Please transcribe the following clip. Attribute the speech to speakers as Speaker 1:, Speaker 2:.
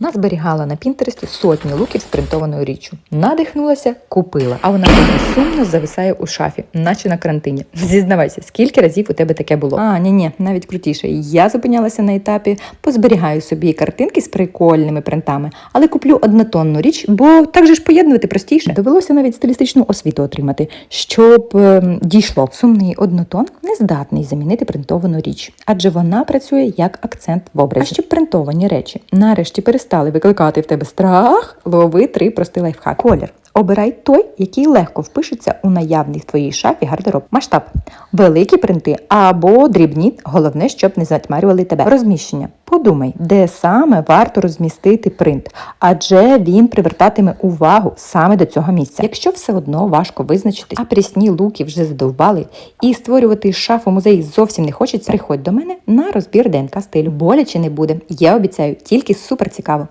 Speaker 1: Назберігала на Пінтересті сотні луків з принтованою річчю. Надихнулася, купила. А вона сумно зависає у шафі, наче на карантині. Зізнавайся, скільки разів у тебе таке було? А, ні, ні, навіть крутіше. Я зупинялася на етапі, позберігаю собі картинки з прикольними принтами, але куплю однотонну річ, бо так же ж поєднувати простіше. Довелося навіть стилістичну освіту отримати, щоб ем, дійшло. Сумний однотон не здатний замінити принтовану річ, адже вона працює як акцент в образі. А щоб принтовані речі нарешті перестали викликати в тебе страх, лови три прости лайфхак. Колір. Обирай той, який легко впишеться у наявний в твоїй шафі гардероб. Масштаб, великі принти або дрібні. Головне, щоб не затьмарювали тебе. Розміщення. Подумай, де саме варто розмістити принт, адже він привертатиме увагу саме до цього місця. Якщо все одно важко визначитись, а прісні луки вже задовбали, і створювати шафу музей зовсім не хочеться, приходь до мене на розбір ДНК стилю. Боляче не буде. Я обіцяю, тільки супер цікаво.